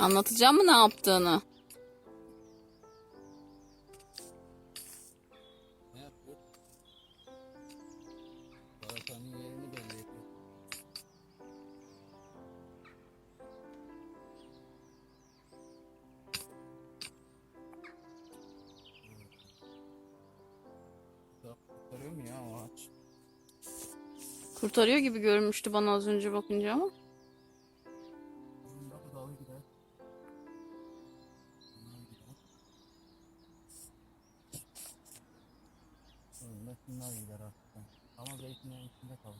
Anlatacağım mı ne yaptığını? Ya ağaç? Kurtarıyor gibi görünmüştü bana az önce bakınca ama. Şunlar gider artık. Ama zeytinlerin içinde kalır.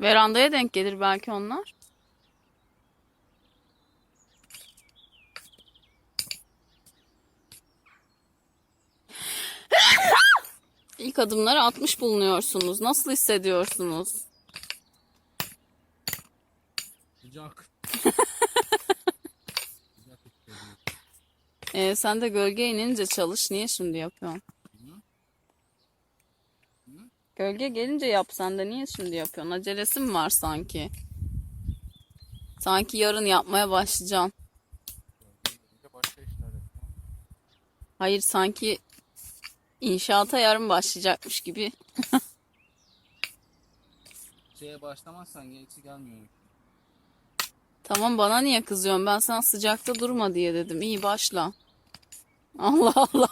Verandaya denk gelir belki onlar. İlk adımları atmış bulunuyorsunuz. Nasıl hissediyorsunuz? Sıcak Ee, sen de gölge inince çalış. Niye şimdi yapıyorsun? Gölge gelince yap sen de. Niye şimdi yapıyorsun? Acelesi mi var sanki? Sanki yarın yapmaya yapıyor. Hayır sanki inşaata yarın başlayacakmış gibi. Şeye başlamazsan gerisi gelmiyor. Tamam bana niye kızıyorsun? Ben sana sıcakta durma diye dedim. İyi başla. Allah Allah.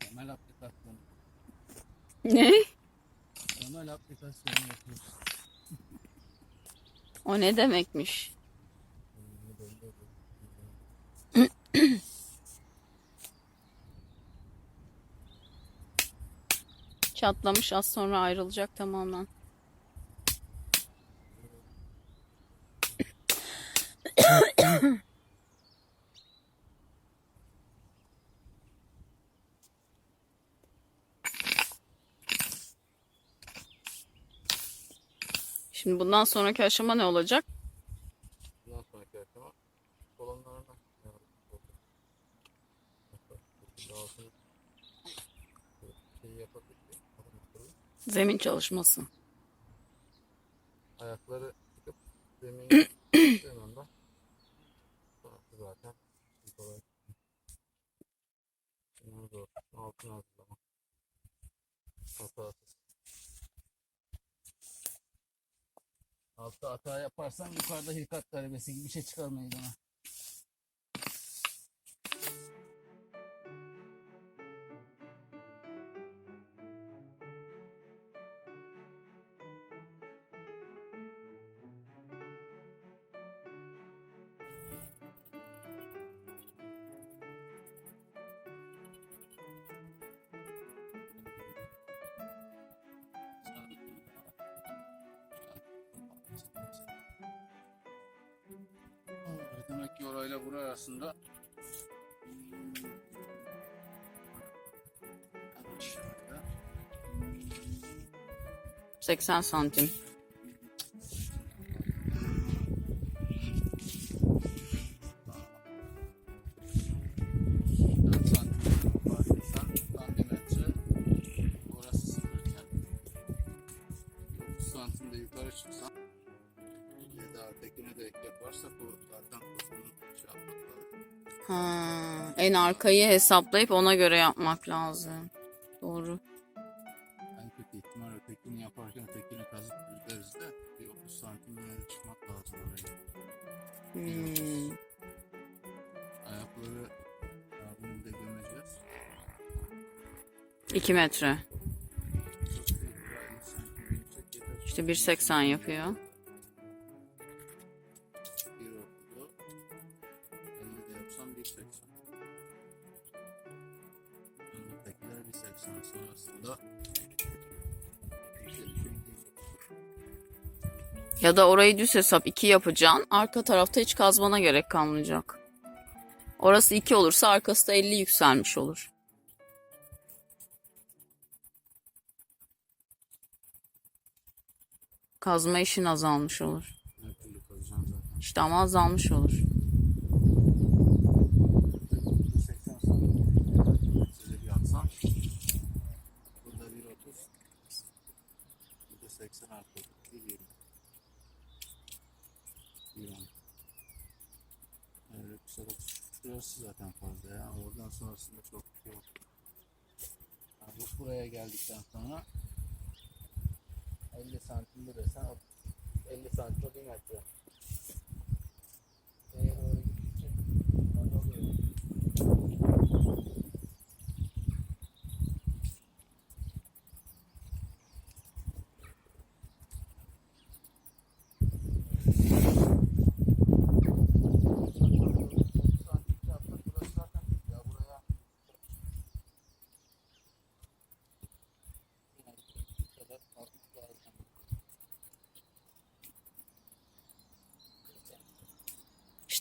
Temel aplikasyonu. Ne? Temel aplikasyonu yapıyoruz. O ne demekmiş? Çatlamış az sonra ayrılacak tamamen. Şimdi bundan sonraki aşama ne olacak? Bundan sonraki aşama kolonlarına altını şeyi yapabilir. Zemin çalışması. Ayakları çıkıp zemini anda sonrası zaten kolay. Bunları zor. Altını hazırlama. Hatasız. Altta hata yaparsan yukarıda hilkat talebesi gibi bir şey çıkar meydana. Ki orayla bura arasında Şöyle. 80 santim. Dört santim farklıysan santimetre orası sıfırken 9 santimde yukarı çıksan ya da ötekine de ek yaparsak o zaten Ha, en arkayı hesaplayıp ona göre yapmak lazım. Doğru. En kötü ihtimal ötekini yaparken ötekini kazıp düzleriz de bir 30 santim ileri çıkmak lazım oraya. Hmm. Ayakları abimde gömeceğiz. 2 metre. Çok değil, bir 50 santim yüksek yeter. İşte 1.80 yapıyor. Ya da orayı düz hesap 2 yapacaksın. Arka tarafta hiç kazmana gerek kalmayacak. Orası 2 olursa arkası da 50 yükselmiş olur. Kazma işin azalmış olur. İşte ama azalmış olur. Şurası zaten fazla ya. Oradan sonrasında çok bir şey yok. Yani bu buraya geldikten sonra 50 santimde desen o 50 santim 1 metre.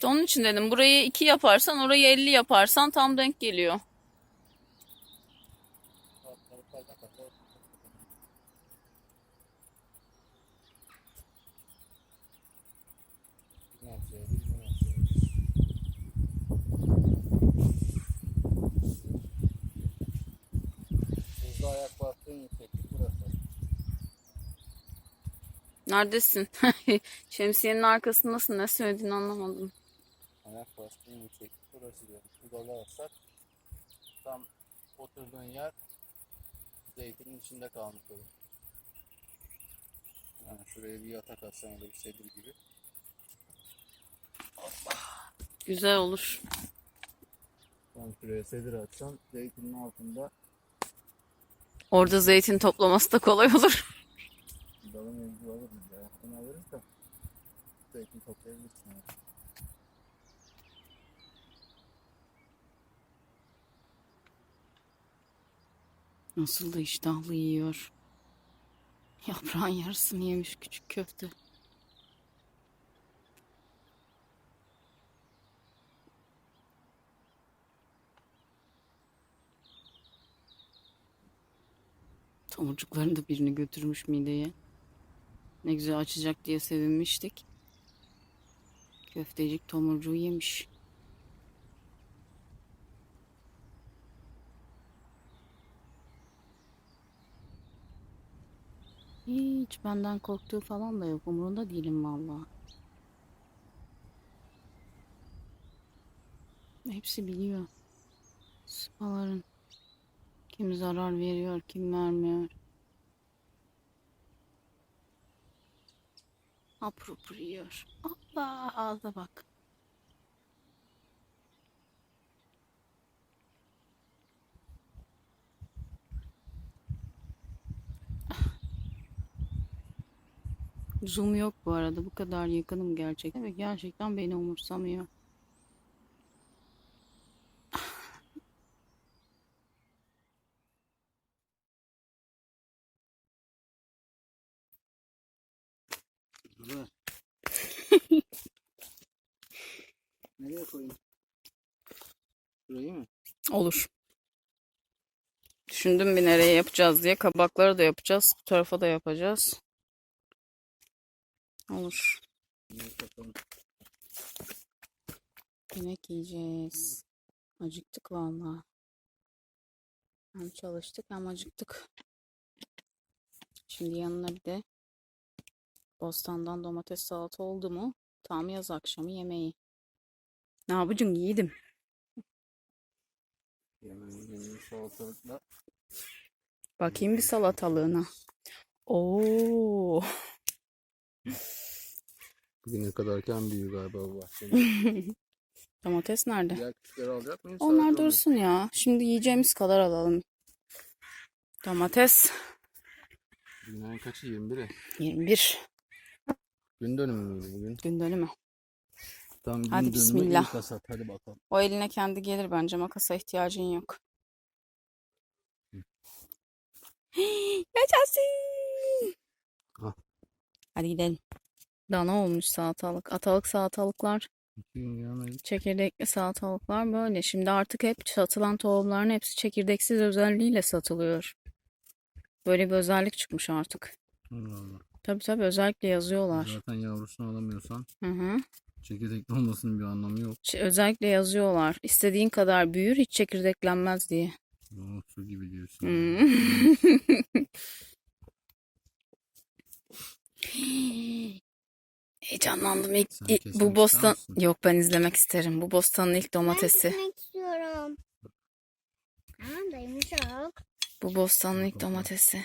İşte onun için dedim burayı 2 yaparsan orayı 50 yaparsan tam denk geliyor. Buzda ayak bastığın yükseklik burası. Neredesin? Şemsiyenin arkasındasın. Ne söylediğini anlamadım. Ayak bastığın yükseklik burası diyorum. Şurada alsak tam oturduğun yer zeytinin içinde kalmış olur. Yani şuraya bir yatak atsan da bir sedir gibi. Güzel olur. Tam şuraya sedir atsan zeytinin altında Orada zeytin toplaması da kolay olur. dalın ilgi alır mı ya? Onu alırız da zeytin toplayabilirsin. Yani. Nasıl da iştahlı yiyor. Yaprağın yarısını yemiş küçük köfte. Tomurcukların da birini götürmüş mideye. Ne güzel açacak diye sevinmiştik. Köftecik tomurcuğu yemiş. Hiç benden korktuğu falan da yok. Umurunda değilim valla. Hepsi biliyor. Sıpaların. Kim zarar veriyor, kim vermiyor. Yiyor. Allah ağza bak. Zoom yok bu arada. Bu kadar yakınım gerçekten ve gerçekten beni umursamıyor. Nereye koyayım? Şurayı mı? Olur. Düşündüm bir nereye yapacağız diye. Kabakları da yapacağız. Bu tarafa da yapacağız. Olur. Yemek yiyeceğiz. Acıktık vallahi. Hem çalıştık hem acıktık. Şimdi yanına bir de bostandan domates salata oldu mu? Tam yaz akşamı yemeği. Ne yapacaksın yiğidim? Yemeğin salatalıkla Bakayım bir salatalığına. Oo. Bugüne kadarken büyüğü galiba bu bahçenin. Domates nerede? Diğer küçükleri alacak mıyım? Onlar dursun ya. Şimdi yiyeceğimiz kadar alalım. Domates ayın kaçı? 21'i. 21. Gün dönümü müydü bugün? Gün dönümü. Tam gün Hadi dönümü bismillah. ilk hasat. Hadi bakalım. O eline kendi gelir bence. Makasa ihtiyacın yok. Yaşasın. Hadi gidelim. Dana olmuş salatalık. Atalık salatalıklar, çekirdekli salatalıklar böyle. Şimdi artık hep satılan tohumların hepsi çekirdeksiz özelliğiyle satılıyor. Böyle bir özellik çıkmış artık. Allah Allah. Tabii tabii özellikle yazıyorlar. Zaten yavrusunu alamıyorsan Hı hı. çekirdekli olmasının bir anlamı yok. Şey, özellikle yazıyorlar. İstediğin kadar büyür hiç çekirdeklenmez diye. Oo, su gibi diyorsun. Hmm. Heyecanlandım. İlk, Sen ilk- kesmek bu ister bostan misin? yok ben izlemek isterim. Bu bostanın ilk Ben domatesi. gitmek istiyorum. Tamam da yumuşak. Bu bostanın ilk domatesi.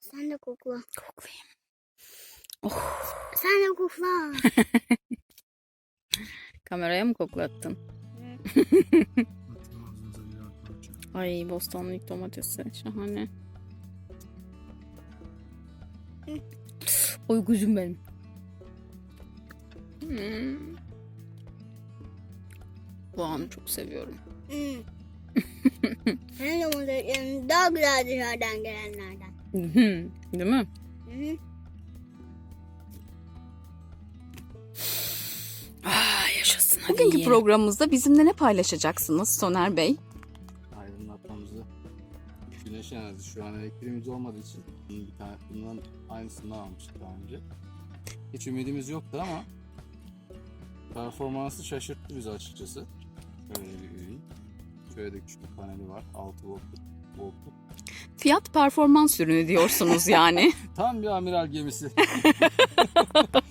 Sen de kokla. Koklayayım. Oh, Sen de kokla. kameraya mı koklattın? Atın ağzınıza birer parça. Ay bostanın ilk domatesi. Şahane. Oy kuzum benim. Hmm. Bu anı çok seviyorum. Hmm. Sen de bunu daha güzel dışarıdan gelenlerden. Değil mi? Hı. Ah, yaşasın. Hadi Bugünkü yiyelim. programımızda bizimle ne paylaşacaksınız Soner Bey? Aydınlatmamızı güneş enerjisi şu an elektriğimiz olmadığı için bir tane bundan aynısından almıştık daha önce. Hiç ümidimiz yoktu ama performansı şaşırttı bizi açıkçası. Şöyle bir ürün. Şöyle de küçük bir paneli var. 6 voltluk. voltluk. Fiyat performans ürünü diyorsunuz yani. Tam bir amiral gemisi.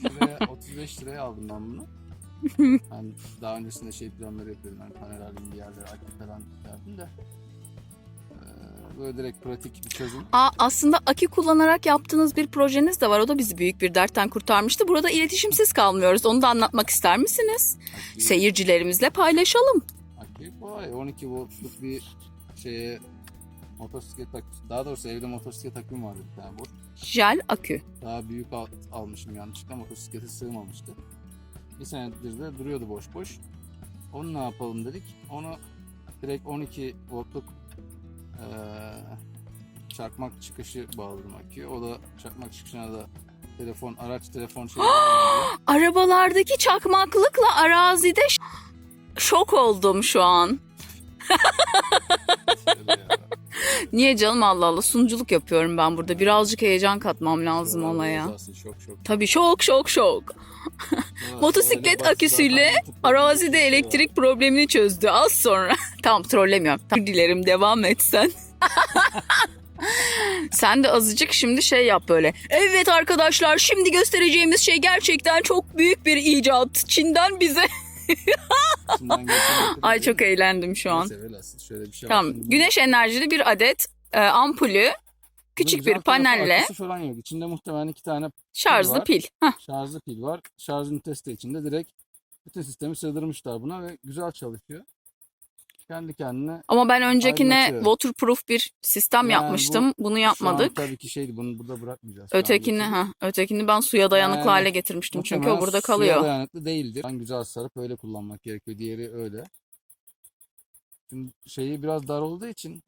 Şuraya 35 liraya aldım ben bunu. Ben daha öncesinde şey planları yapıyordum. Yani panel alayım bir yerlere akü falan derdim de. Böyle direkt pratik bir çözüm. Aa, aslında akü kullanarak yaptığınız bir projeniz de var. O da bizi büyük bir dertten kurtarmıştı. Burada iletişimsiz kalmıyoruz. Onu da anlatmak ister misiniz? Akü, Seyircilerimizle paylaşalım. akü kolay. 12 voltluk bir şeye motosiklet aküsü. Daha doğrusu evde motosiklet aküm vardı bir tane boş. Jel akü. Daha büyük al- almışım yanlışlıkla motosiklete sığmamıştı. Bir senedir de duruyordu boş boş. Onu ne yapalım dedik. Onu direkt 12 voltluk eee, çakmak çıkışı bağladım aküye. O da çakmak çıkışına da telefon, araç telefon şey Arabalardaki çakmaklıkla arazide şok oldum şu an. Niye canım Allah Allah sunuculuk yapıyorum ben burada. Birazcık heyecan katmam lazım olaya. Şok şok. Tabii şok şok şok. Motosiklet aküsüyle Arazide elektrik problemini çözdü az sonra. tamam trollemiyorum. Tamam, dilerim devam etsen. Sen de azıcık şimdi şey yap böyle. Evet arkadaşlar şimdi göstereceğimiz şey gerçekten çok büyük bir icat. Çin'den bize. Ay çok eğlendim şu an. Şöyle bir şey. Tamam güneş enerjili bir adet e, ampulü bunun küçük güzel bir tarafı panelle aküsü falan yok. İçinde muhtemelen iki tane şarjlı var. pil. Hah, şarjlı pil var. Şarj ünitesi de içinde direkt bütün sistemi sığdırmışlar buna ve güzel çalışıyor. Kendi kendine Ama ben öncekine waterproof bir sistem Yani yapmıştım. Bunu yapmadık. Şu an tabii ki şeydi bunu burada bırakmayacağız. Ötekini ha, ötekini ben suya dayanıklı Yani hale getirmiştim çünkü o burada suya kalıyor. dayanıklı değildir. Ben güzel sarıp öyle kullanmak gerekiyor. Diğeri öyle. Şimdi şeyi biraz dar olduğu için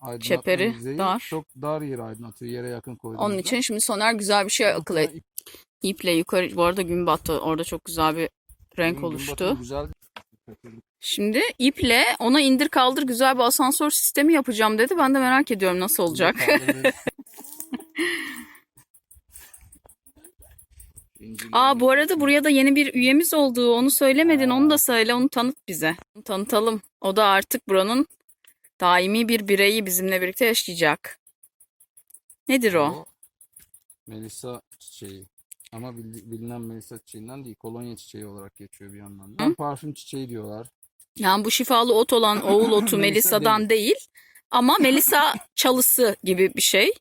aydınlatma Çeperi dar. Çok dar yer aydınlatıyor. Yere yakın koyduğumuzda. Onun için şimdi Soner güzel bir şey akıl et. İple yukarı. Bu arada gün battı. Orada çok güzel bir renk Gün oluştu. batımı Güzel. Şimdi iple ona indir kaldır güzel bir asansör sistemi yapacağım dedi. Ben de merak ediyorum nasıl olacak. Aa bu arada buraya da yeni bir üyemiz oldu. Onu söylemedin. Onu da söyle. Onu tanıt bize. Onu tanıtalım. O da artık buranın daimi bir bireyi bizimle birlikte yaşayacak. Nedir o? Melisa çiçeği. Ama bildi- bilinen Melisa çiçeğinden değil. Kolonya çiçeği olarak geçiyor bir yandan. da. Parfüm çiçeği diyorlar. Yani bu şifalı ot olan oğul otu Melisa Melisa'dan değil. Ama Melisa çalısı gibi bir şey.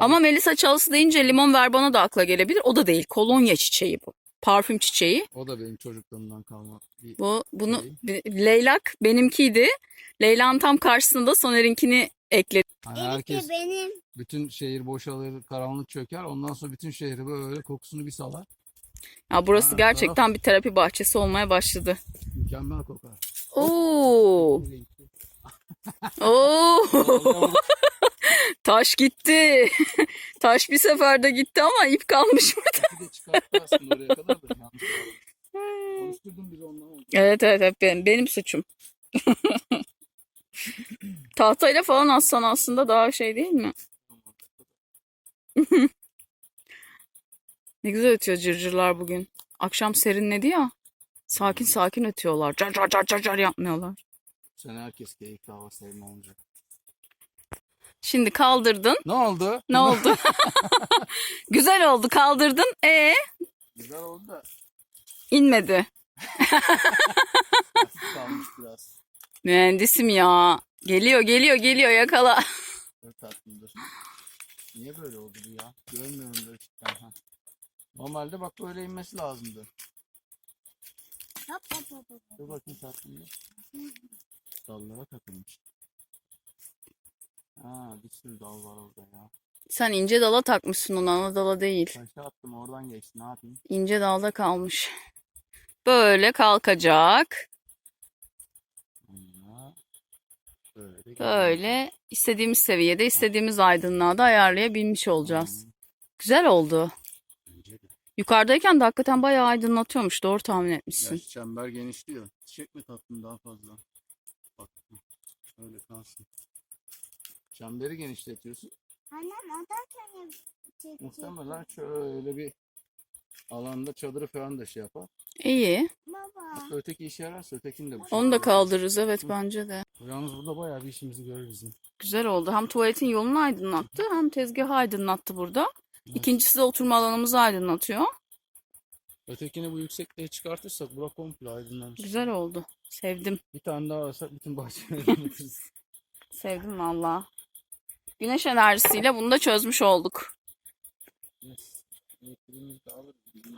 Ama Melisa çalısı deyince limon verbana da akla gelebilir. O da değil. Kolonya çiçeği bu. Parfüm çiçeği. O da benim çocukluğumdan kalma bir Bu bunu Şey. Leylak benimkiydi. Leyla'nın tam karşısında Soner'inkini ekledi. Hani Herkes benim. bütün şehir boşalır, karanlık çöker. Ondan sonra bütün şehri böyle kokusunu bir salar. Ya burası Ha, gerçekten bir terapi bahçesi olmaya başladı. Mükemmel kokar. Oo! Oo! Taş gitti. Taş bir seferde gitti ama ip kalmış mı? Bir de çıkarttı aslında oraya kadar da yanlış. Konuşturdun bizi. Evet evet hep benim, benim suçum. Tahtayla falan assan aslında daha şey değil mi? Ne güzel ötüyor cırcırlar bugün. Akşam serinledi ya. Sakin sakin ötüyorlar. Car car car car car yapmıyorlar. Bu sene herkes keyifli hava serin olacak. Şimdi kaldırdın. Ne oldu? Ne oldu? Güzel oldu kaldırdın. E Güzel oldu da inmedi. kalmış biraz. Mühendisim ya. Geliyor geliyor geliyor yakala. Böyle tatlıydır. Niye böyle oldu bu ya? Görmüyorum da. Ha. Normalde bak böyle inmesi lazımdı. Hop hop hop hop. Dur bakayım tatlıyı. Dallara takılmış. Ha bir sürü dal var orada ya. Sen ince dala takmışsın onu ana dala değil. Taşı attım oradan geçti ne yapayım? İnce dalda kalmış. Böyle kalkacak. Sonra böyle. istediğimiz seviyede istediğimiz aydınlığa da ayarlayabilmiş olacağız. Güzel oldu. Yukarıdayken de hakikaten bayağı aydınlatıyormuş. Doğru tahmin Ya etmişsin. çember genişliyor. Çiçek mi tatlım daha fazla? Bak. Öyle kalsın. Çemberi genişletiyorsun. Annem atarken çekecek. Muhtemelen şöyle bir alanda çadırı falan da şey yapar. İyi. Baba. Öteki işe yararsa ötekini de bu Onu da kaldırırız evet bence de. Yalnız burada bayağı bir işimizi görür bizim. Güzel oldu. Hem tuvaletin yolunu aydınlattı hem tezgahı aydınlattı burada. İkincisi de oturma alanımızı aydınlatıyor. Ötekini bu yüksekliğe çıkartırsak bura komple aydınlanmış. Güzel oldu. Sevdim. Bir tane daha alırsak bütün bahçeyi aydınlatırız. Sevdim valla. Güneş enerjisiyle bunu da çözmüş olduk. yes. Elektriğimizi de alırız. bizim.